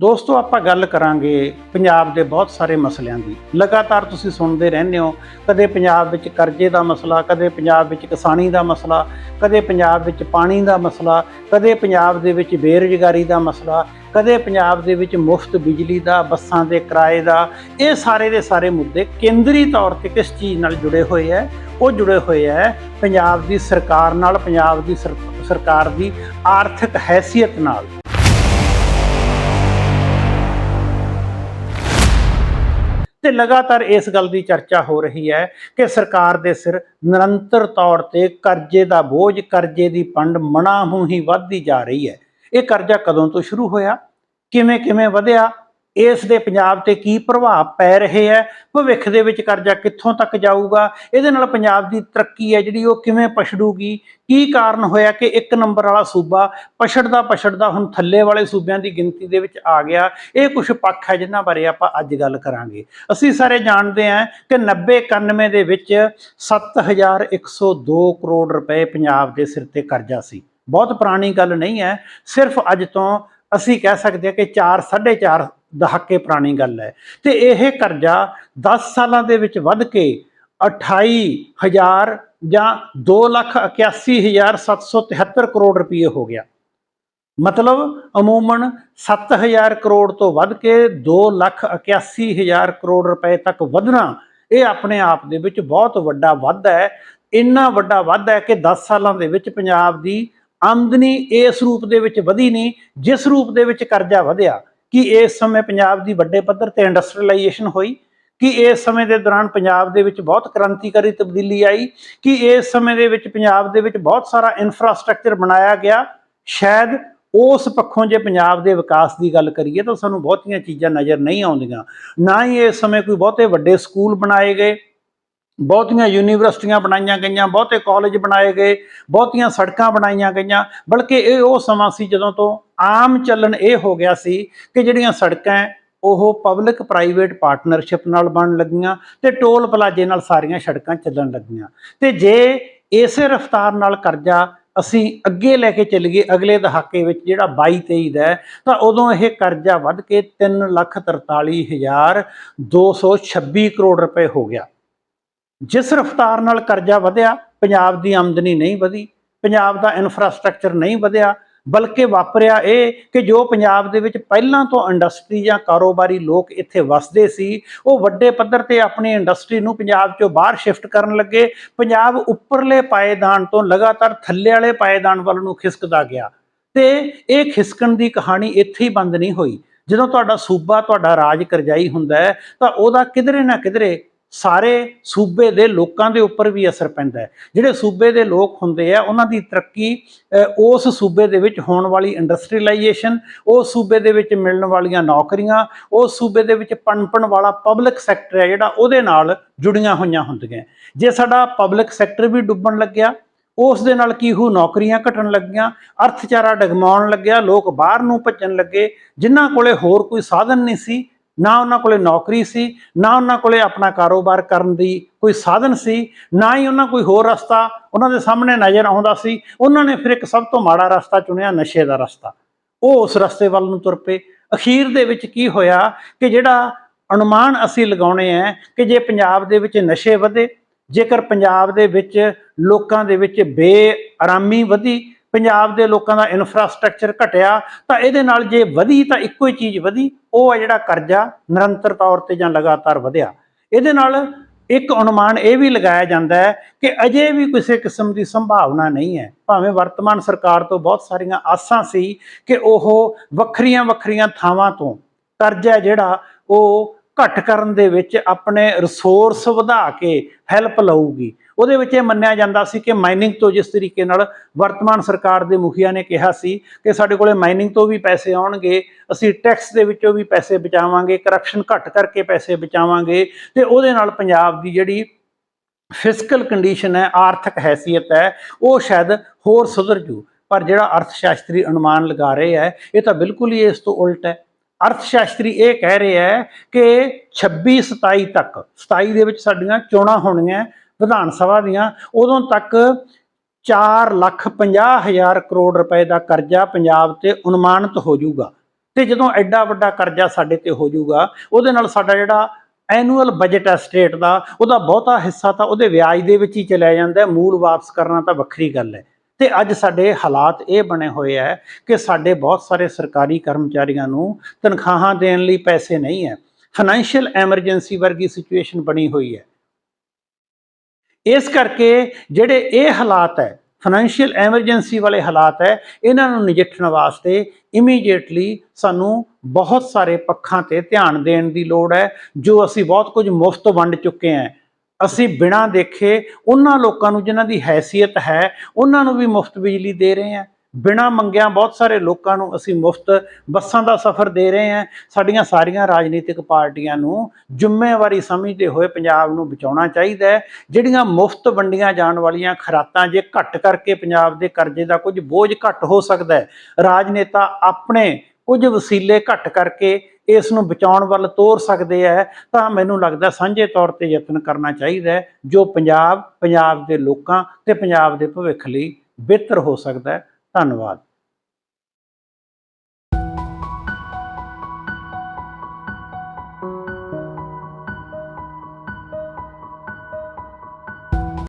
ਦੋਸਤੋ, ਆਪਾਂ ਗੱਲ ਕਰਾਂਗੇ ਪੰਜਾਬ ਦੇ ਬਹੁਤ ਸਾਰੇ ਮਸਲਿਆਂ ਦੀ। ਲਗਾਤਾਰ ਤੁਸੀਂ ਸੁਣਦੇ ਰਹਿੰਦੇ ਹੋ, ਕਦੇ ਪੰਜਾਬ ਵਿੱਚ ਕਰਜ਼ੇ ਦਾ ਮਸਲਾ, ਕਦੇ ਪੰਜਾਬ ਵਿੱਚ ਕਿਸਾਨੀ ਦਾ ਮਸਲਾ, ਕਦੇ ਪੰਜਾਬ ਵਿੱਚ ਪਾਣੀ ਦਾ ਮਸਲਾ, ਕਦੇ ਪੰਜਾਬ ਦੇ ਵਿੱਚ ਬੇਰੁਜ਼ਗਾਰੀ ਦਾ ਮਸਲਾ, ਕਦੇ ਪੰਜਾਬ ਦੇ ਵਿੱਚ ਮੁਫਤ ਬਿਜਲੀ ਦਾ, ਬੱਸਾਂ ਦੇ ਕਿਰਾਏ ਦਾ, ਇਹ ਸਾਰੇ ਦੇ ਸਾਰੇ ਮੁੱਦੇ ਕੇਂਦਰੀ ਤੌਰ ਤੇ ਕਿਸ ਚੀਜ਼ ਨਾਲ ਜੁੜੇ ਹੋਏ ਹੈ? ਉਹ ਜੁੜੇ ਹੋਏ ਹੈ ਪੰਜਾਬ ਦੀ ਸਰਕਾਰ ਨਾਲ, ਪੰਜਾਬ ਦੀ ਸਰ- ਸਰਕਾਰ ਦੀ ਆਰਥਿਕ ਹੈਸੀਅਤ ਨਾਲ। ਤੇ ਲਗਾਤਾਰ ਇਸ ਗੱਲ ਦੀ ਚਰਚਾ ਹੋ ਰਹੀ ਹੈ ਕਿ ਸਰਕਾਰ ਦੇ ਸਿਰ ਨਿਰੰਤਰ ਤੌਰ ਤੇ ਕਰਜ਼ੇ ਦਾ ਬੋਝ, ਕਰਜ਼ੇ ਦੀ ਪੰਡ ਮਣਾਹੂ ਹੀ ਵੱਧਦੀ ਜਾ ਰਹੀ ਹੈ। ਇਹ ਕਰਜ਼ਾ ਕਦੋਂ ਤੋਂ ਸ਼ੁਰੂ ਹੋਇਆ? ਕਿਵੇਂ ਕਿਵੇਂ ਵਧਿਆ? ਇਸ ਦੇ ਪੰਜਾਬ ਤੇ ਕੀ ਪ੍ਰਭਾਵ ਪੈ ਰਹੇ ਹੈ, ਭਵਿੱਖ ਦੇ ਵਿੱਚ ਕਰਜ਼ਾ ਕਿੱਥੋਂ ਤੱਕ ਜਾਊਗਾ, ਇਹਦੇ ਨਾਲ ਪੰਜਾਬ ਦੀ ਤਰੱਕੀ ਹੈ ਜਿਹੜੀ ਉਹ ਕਿਵੇਂ ਪਛੜੂਗੀ, ਕੀ ਕਾਰਨ ਹੋਇਆ ਕਿ ਇੱਕ ਨੰਬਰ ਵਾਲਾ ਸੂਬਾ ਪਛੜਦਾ ਪਛੜਦਾ ਹੁਣ ਥੱਲੇ ਵਾਲੇ ਸੂਬਿਆਂ ਦੀ ਗਿਣਤੀ ਦੇ ਵਿੱਚ ਆ ਗਿਆ, ਇਹ ਕੁਝ ਪੱਖ ਹੈ ਜਿਨ੍ਹਾਂ ਬਾਰੇ ਆਪਾਂ ਅੱਜ ਗੱਲ ਕਰਾਂਗੇ। ਅਸੀਂ ਸਾਰੇ ਜਾਣਦੇ ਹਾਂ ਕਿ 90 91 ਦੇ ਵਿੱਚ 7102 ਕਰੋੜ ਰੁਪਏ ਪੰਜਾਬ ਦੇ ਸਿਰ ਤੇ ਕਰਜ਼ਾ ਸੀ। ਬਹੁਤ ਪੁਰਾਣੀ ਗੱਲ ਨਹੀਂ ਹੈ, ਸਿਰਫ ਅੱਜ ਤੋਂ ਅਸੀਂ ਕਹਿ ਸਕਦੇ ਹਾਂ ਕਿ 4 4.5 ਦਹਾਕੇ ਪੁਰਾਣੀ ਗੱਲ ਹੈ। ਤੇ ਇਹ ਕਰਜ਼ਾ 10 ਸਾਲਾਂ ਦੇ ਵਿੱਚ ਵੱਧ ਕੇ 28000 ਜਾਂ 281773 ਕਰੋੜ ਰੁਪਏ ਹੋ ਗਿਆ। ਮਤਲਬ ਅਮੂਮਨ 7000 ਕਰੋੜ ਤੋਂ ਵੱਧ ਕੇ 281000 ਕਰੋੜ ਰੁਪਏ ਤੱਕ ਵਧਣਾ, ਇਹ ਆਪਣੇ ਆਪ ਦੇ ਵਿੱਚ ਬਹੁਤ ਵੱਡਾ ਵਾਧਾ ਹੈ। ਇੰਨਾ ਵੱਡਾ ਵਾਧਾ ਹੈ ਕਿ 10 ਸਾਲਾਂ ਦੇ ਵਿੱਚ ਪੰਜਾਬ ਦੀ ਆਮਦਨੀ ਇਸ ਰੂਪ ਦੇ ਵਿੱਚ ਵਧੀ ਨਹੀਂ, ਜਿਸ ਰੂਪ ਦੇ ਵਿੱਚ ਕਰਜ਼ਾ ਵਧਿਆ। ਕਿ ਇਸ ਸਮੇਂ ਪੰਜਾਬ ਦੀ ਵੱਡੇ ਪੱਧਰ ਤੇ ਇੰਡਸਟਰੀਅਲਾਈਜੇਸ਼ਨ ਹੋਈ, ਕਿ ਇਸ ਸਮੇਂ ਦੇ ਦੌਰਾਨ ਪੰਜਾਬ ਦੇ ਵਿੱਚ ਬਹੁਤ ਕ੍ਰਾਂਤੀਕਾਰੀ ਤਬਦੀਲੀ ਆਈ, ਕਿ ਇਸ ਸਮੇਂ ਦੇ ਵਿੱਚ ਪੰਜਾਬ ਦੇ ਵਿੱਚ ਬਹੁਤ ਸਾਰਾ ਇਨਫਰਾਸਟ੍ਰਕਚਰ ਬਣਾਇਆ ਗਿਆ। ਸ਼ਾਇਦ ਉਸ ਪੱਖੋਂ ਜੇ ਪੰਜਾਬ ਦੇ ਵਿਕਾਸ ਦੀ ਗੱਲ ਕਰੀਏ ਤਾਂ ਸਾਨੂੰ ਬਹੁਤੀਆਂ ਚੀਜ਼ਾਂ ਨਜ਼ਰ ਨਹੀਂ ਆਉਂਦੀਆਂ। ਨਾ ਹੀ ਇਸ ਸਮੇਂ ਕੋਈ ਬਹੁਤੇ ਵੱਡੇ ਸਕੂਲ ਬਣਾਏ ਗਏ ਬਹੁਤੀਆਂ ਯੂਨੀਵਰਸਿਟੀਆਂ ਬਣਾਈਆਂ ਗਈਆਂ, ਬਹੁਤੇ ਕਾਲਜ ਬਣਾਏ ਗਏ, ਬਹੁਤੀਆਂ ਸੜਕਾਂ ਬਣਾਈਆਂ ਗਈਆਂ, ਬਲਕਿ ਇਹ ਉਹ ਸਮਾਂ ਸੀ ਜਦੋਂ ਤੋਂ ਆਮ ਚੱਲਣ ਇਹ ਹੋ ਗਿਆ ਸੀ ਕਿ ਜਿਹੜੀਆਂ ਸੜਕਾਂ ਉਹ ਪਬਲਿਕ ਪ੍ਰਾਈਵੇਟ ਪਾਰਟਨਰਸ਼ਿਪ ਨਾਲ ਬਣਨ ਲੱਗੀਆਂ ਤੇ ਟੋਲ ਪਲਾਜੇ ਨਾਲ ਸਾਰੀਆਂ ਸੜਕਾਂ ਚੱਲਣ ਲੱਗੀਆਂ। ਤੇ ਜੇ ਇਸੇ ਰਫ਼ਤਾਰ ਨਾਲ ਕਰਜ਼ਾ ਅਸੀਂ ਅੱਗੇ ਲੈ ਕੇ ਚੱਲੀਏ, ਅਗਲੇ ਦਹਾਕੇ ਵਿੱਚ ਜਿਹੜਾ 22 23 ਦਾ ਤਾਂ ਉਦੋਂ ਇਹ ਕਰਜ਼ਾ ਵੱਧ ਕੇ 343226 ਕਰੋੜ ਰੁਪਏ ਹੋ ਗਿਆ। ਜਿਸ ਰਫ਼ਤਾਰ ਨਾਲ ਕਰਜ਼ਾ ਵਧਿਆ, ਪੰਜਾਬ ਦੀ ਆਮਦਨੀ ਨਹੀਂ ਵਧੀ, ਪੰਜਾਬ ਦਾ ਇਨਫਰਾਸਟ੍ਰਕਚਰ ਨਹੀਂ ਵਧਿਆ, ਬਲਕਿ ਵਾਪਰਿਆ ਇਹ ਕਿ ਜੋ ਪੰਜਾਬ ਦੇ ਵਿੱਚ ਪਹਿਲਾਂ ਤੋਂ ਇੰਡਸਟਰੀ ਜਾਂ ਕਾਰੋਬਾਰੀ ਲੋਕ ਇੱਥੇ ਵਸਦੇ ਸੀ, ਉਹ ਵੱਡੇ ਪੱਧਰ ਤੇ ਆਪਣੀ ਇੰਡਸਟਰੀ ਨੂੰ ਪੰਜਾਬ ਚੋਂ ਬਾਹਰ ਸ਼ਿਫਟ ਕਰਨ ਲੱਗੇ, ਪੰਜਾਬ ਉੱਪਰਲੇ ਪਾਏਦਾਨ ਤੋਂ ਲਗਾਤਾਰ ਥੱਲੇ ਵਾਲੇ ਪਾਏਦਾਨ ਵੱਲ ਨੂੰ ਖਿਸਕਦਾ ਗਿਆ। ਤੇ ਇਹ ਖਿਸਕਣ ਦੀ ਕਹਾਣੀ ਇੱਥੇ ਹੀ ਬੰਦ ਨਹੀਂ ਹੋਈ। ਜਦੋਂ ਤੁਹਾਡਾ ਸੂਬਾ ਤੁਹਾਡਾ ਰਾਜ ਕਰਜਾਈ ਹੁੰਦਾ ਹੈ, ਤਾਂ ਉਹਦਾ ਕਿਧਰੇ ਨਾ ਕਿਧਰੇ ਸਾਰੇ ਸੂਬੇ ਦੇ ਲੋਕਾਂ ਦੇ ਉੱਪਰ ਵੀ ਅਸਰ ਪੈਂਦਾ ਹੈ। ਜਿਹੜੇ ਸੂਬੇ ਦੇ ਲੋਕ ਹੁੰਦੇ ਆ, ਉਹਨਾਂ ਦੀ ਤਰੱਕੀ ਉਸ ਸੂਬੇ ਦੇ ਵਿੱਚ ਹੋਣ ਵਾਲੀ ਇੰਡਸਟਰੀਲਾਈਜੇਸ਼ਨ ਉਸ ਸੂਬੇ ਦੇ ਵਿੱਚ ਮਿਲਣ ਵਾਲੀਆਂ ਨੌਕਰੀਆਂ, ਉਸ ਸੂਬੇ ਦੇ ਵਿੱਚ ਪਣਪਣ ਵਾਲਾ ਪਬਲਿਕ ਸੈਕਟਰ ਹੈ ਜਿਹੜਾ ਉਹਦੇ ਨਾਲ ਜੁੜੀਆਂ ਹੋਈਆਂ ਹੁੰਦੀਆਂ ਜੇ ਸਾਡਾ ਪਬਲਿਕ ਸੈਕਟਰ ਵੀ ਡੁੱਬਣ ਲੱਗਿਆ, ਉਸ ਦੇ ਨਾਲ ਕੀ ਹੋ ਨੌਕਰੀਆਂ ਘਟਣ ਲੱਗੀਆਂ, ਅਰਥਚਾਰਾ ਡਗਮਾਉਣ ਲੱਗਿਆ, ਲੋਕ ਬਾਹਰ ਨੂੰ ਭੱਜਣ ਲੱਗੇ, ਜਿਨ੍ਹਾਂ ਕੋਲੇ ਹੋਰ ਕੋਈ ਸਾਧਨ ਨਹੀਂ ਸੀ ਨਾ ਉਹਨਾਂ ਕੋਲੇ ਨੌਕਰੀ ਸੀ, ਨਾ ਉਹਨਾਂ ਕੋਲੇ ਆਪਣਾ ਕਾਰੋਬਾਰ ਕਰਨ ਦੀ ਕੋਈ ਸਾਧਨ ਸੀ, ਨਾ ਹੀ ਉਹਨਾਂ ਕੋਈ ਹੋਰ ਰਸਤਾ ਉਹਨਾਂ ਦੇ ਸਾਹਮਣੇ ਨਜ਼ਰ ਆਉਂਦਾ ਸੀ। ਉਹਨਾਂ ਨੇ ਫਿਰ ਇੱਕ ਸਭ ਤੋਂ ਮਾੜਾ ਰਸਤਾ ਚੁਣਿਆ, ਨਸ਼ੇ ਦਾ ਰਸਤਾ। ਉਹ ਉਸ ਰਸਤੇ ਵੱਲ ਨੂੰ ਤੁਰ ਪਏ। ਅਖੀਰ ਦੇ ਵਿੱਚ ਕੀ ਹੋਇਆ ਕਿ ਜਿਹੜਾ ਅਨੁਮਾਨ ਅਸੀਂ ਲਗਾਉਣੇ ਆ ਕਿ ਜੇ ਪੰਜਾਬ ਦੇ ਵਿੱਚ ਨਸ਼ੇ ਵਧੇ, ਜੇਕਰ ਪੰਜਾਬ ਦੇ ਵਿੱਚ ਲੋਕਾਂ ਦੇ ਵਿੱਚ ਬੇਆਰਾਮੀ ਵਧੀ ਪੰਜਾਬ ਦੇ ਲੋਕਾਂ ਦਾ ਇਨਫਰਾਸਟ੍ਰਕਚਰ ਘਟਿਆ, ਤਾਂ ਇਹਦੇ ਨਾਲ ਜੇ ਵਧੀ ਤਾਂ ਇੱਕੋ ਹੀ ਚੀਜ਼ ਵਧੀ, ਉਹ ਹੈ ਜਿਹੜਾ ਕਰਜ਼ਾ ਨਿਰੰਤਰ ਤੌਰ ਤੇ ਜਾਂ ਲਗਾਤਾਰ ਵਧਿਆ। ਇਹਦੇ ਨਾਲ ਇੱਕ ਅਨੁਮਾਨ ਇਹ ਵੀ ਲਗਾਇਆ ਜਾਂਦਾ ਹੈ ਕਿ ਅਜੇ ਵੀ ਕਿਸੇ ਕਿਸਮ ਦੀ ਸੰਭਾਵਨਾ ਨਹੀਂ ਹੈ। ਭਾਵੇਂ ਵਰਤਮਾਨ ਸਰਕਾਰ ਤੋਂ ਬਹੁਤ ਸਾਰੀਆਂ ਆਸਾਂ ਸੀ ਕਿ ਉਹ ਵੱਖਰੀਆਂ ਵੱਖਰੀਆਂ ਥਾਵਾਂ ਤੋਂ ਕਰਜ਼ਾ ਜਿਹੜਾ ਉਹ ਘੱਟ ਕਰਨ ਦੇ ਵਿੱਚ ਆਪਣੇ ਰਿਸੋਰਸ ਵਧਾ ਕੇ ਹੈਲਪ ਲਊਗੀ। ਉਹਦੇ ਵਿੱਚ ਇਹ ਮੰਨਿਆ ਜਾਂਦਾ ਸੀ ਕਿ ਮਾਈਨਿੰਗ ਤੋਂ ਜਿਸ ਤਰੀਕੇ ਨਾਲ ਵਰਤਮਾਨ ਸਰਕਾਰ ਦੇ ਮੁਖੀਆ ਨੇ ਕਿਹਾ ਸੀ ਕਿ ਸਾਡੇ ਕੋਲੇ ਮਾਈਨਿੰਗ ਤੋਂ ਵੀ ਪੈਸੇ ਆਉਣਗੇ, ਅਸੀਂ ਟੈਕਸ ਦੇ ਵਿੱਚੋਂ ਵੀ ਪੈਸੇ ਬਚਾਵਾਂਗੇ ਕਰਪਸ਼ਨ ਘੱਟ ਕਰਕੇ ਪੈਸੇ ਬਚਾਵਾਂਗੇ ਤੇ ਉਹਦੇ ਨਾਲ ਪੰਜਾਬ ਦੀ ਜਿਹੜੀ ਫਿਸਕਲ ਕੰਡੀਸ਼ਨ ਹੈ, ਆਰਥਿਕ ਹੈਸੀਅਤ ਹੈ, ਉਹ ਸ਼ਾਇਦ ਹੋਰ ਸੁਧਰ ਜੂ। ਪਰ ਜਿਹੜਾ ਅਰਥ ਸ਼ਾਸਤਰੀ ਅਨੁਮਾਨ ਲਗਾ ਰਹੇ ਹੈ, ਇਹ ਤਾਂ ਬਿਲਕੁਲ ਹੀ ਇਸ ਤੋਂ ਉਲਟ ਹੈ। ਅਰਥ ਸ਼ਾਸਤਰੀ ਇਹ ਕਹਿ ਰਹੇ ਹੈ ਕਿ 26 27 ਤੱਕ 27 ਦੇ ਵਿੱਚ ਸਾਡੀਆਂ ਚੋਣਾਂ ਹੋਣੀਆਂ ਵਿਧਾਨ ਸਭਾ ਦੀਆਂ, ਉਦੋਂ ਤੱਕ 4 ਲੱਖ 50 ਹਜ਼ਾਰ ਕਰੋੜ ਰੁਪਏ ਦਾ ਕਰਜ਼ਾ ਪੰਜਾਬ ਤੇ ਅਨੁਮਾਨਿਤ ਹੋ ਜਾਊਗਾ। ਤੇ ਜਦੋਂ ਐਡਾ ਵੱਡਾ ਕਰਜ਼ਾ ਸਾਡੇ ਤੇ ਹੋ ਜਾਊਗਾ, ਉਹਦੇ ਨਾਲ ਸਾਡਾ ਜਿਹੜਾ ਐਨੂਅਲ ਬਜਟ ਹੈ ਸਟੇਟ ਦਾ, ਉਹਦਾ ਬਹੁਤਾ ਹਿੱਸਾ ਤਾਂ ਉਹਦੇ ਵਿਆਜ ਦੇ ਵਿੱਚ ਹੀ ਚਲਿਆ ਜਾਂਦਾ ਮੂਲ ਵਾਪਸ ਕਰਨਾ ਤਾਂ ਵੱਖਰੀ ਗੱਲ ਹੈ। ਤੇ ਅੱਜ ਸਾਡੇ ਹਾਲਾਤ ਇਹ ਬਣੇ ਹੋਏ ਹੈ ਕਿ ਸਾਡੇ ਬਹੁਤ ਸਾਰੇ ਸਰਕਾਰੀ ਕਰਮਚਾਰੀਆਂ ਨੂੰ ਤਨਖਾਹਾਂ ਦੇਣ ਲਈ ਪੈਸੇ ਨਹੀਂ ਹੈ। ਫਾਈਨੈਂਸ਼ੀਅਲ ਐਮਰਜੈਂਸੀ ਵਰਗੀ ਸਿਚੁਏਸ਼ਨ ਬਣੀ ਹੋਈ ਹੈ। ਇਸ ਕਰਕੇ ਜਿਹੜੇ ਇਹ ਹਾਲਾਤ ਹੈ ਫਾਈਨੈਂਸ਼ੀਅਲ ਐਮਰਜੈਂਸੀ ਵਾਲੇ ਹਾਲਾਤ ਹੈ, ਇਹਨਾਂ ਨੂੰ ਨਜਿੱਠਣ ਵਾਸਤੇ ਇਮੀਡੀਏਟਲੀ ਸਾਨੂੰ ਬਹੁਤ ਸਾਰੇ ਪੱਖਾਂ ਤੇ ਧਿਆਨ ਦੇਣ ਦੀ ਲੋੜ ਹੈ, ਜੋ ਅਸੀਂ ਬਹੁਤ ਕੁਝ ਮੁਫਤ ਵੰਡ ਚੁੱਕੇ ਹਾਂ। ਅਸੀਂ ਬਿਨਾਂ ਦੇਖੇ ਉਹਨਾਂ ਲੋਕਾਂ ਨੂੰ ਜਿਨ੍ਹਾਂ ਦੀ ਹੈਸੀਅਤ ਹੈ, ਉਹਨਾਂ ਨੂੰ ਵੀ ਮੁਫਤ ਬਿਜਲੀ ਦੇ ਰਹੇ ਹਾਂ। ਬਿਨਾਂ ਮੰਗਿਆ ਬਹੁਤ ਸਾਰੇ ਲੋਕਾਂ ਨੂੰ ਅਸੀਂ ਮੁਫਤ ਬੱਸਾਂ ਦਾ ਸਫ਼ਰ ਦੇ ਰਹੇ ਹਾਂ। ਸਾਡੀਆਂ ਸਾਰੀਆਂ ਰਾਜਨੀਤਿਕ ਪਾਰਟੀਆਂ ਨੂੰ ਜ਼ਿੰਮੇਵਾਰੀ ਸਮਝਦੇ ਹੋਏ ਪੰਜਾਬ ਨੂੰ ਬਚਾਉਣਾ ਚਾਹੀਦਾ ਹੈ। ਜਿਹੜੀਆਂ ਮੁਫਤ ਵੰਡੀਆਂ ਜਾਣ ਵਾਲੀਆਂ ਖਰਾਤਾਂ ਜੇ ਘੱਟ ਕਰਕੇ ਪੰਜਾਬ ਦੇ ਕਰਜ਼ੇ ਦਾ ਕੁਝ ਬੋਝ ਘੱਟ ਹੋ ਸਕਦਾ ਹੈ, ਰਾਜਨੇਤਾ ਆਪਣੇ ਕੁਝ ਵਸੀਲੇ ਘੱਟ ਕਰਕੇ ਇਸ ਨੂੰ ਬਚਾਉਣ ਵੱਲ ਤੋਰ ਸਕਦੇ ਹੈ ਤਾਂ ਮੈਨੂੰ ਲੱਗਦਾ ਸਾਂਝੇ ਤੌਰ ਤੇ ਯਤਨ ਕਰਨਾ ਚਾਹੀਦਾ ਜੋ ਪੰਜਾਬ ਪੰਜਾਬ ਦੇ ਲੋਕਾਂ ਤੇ ਪੰਜਾਬ ਦੇ ਭਵਿੱਖ ਲਈ ਬਿਹਤਰ ਹੋ ਸਕਦਾ ਧੰਨਵਾਦ।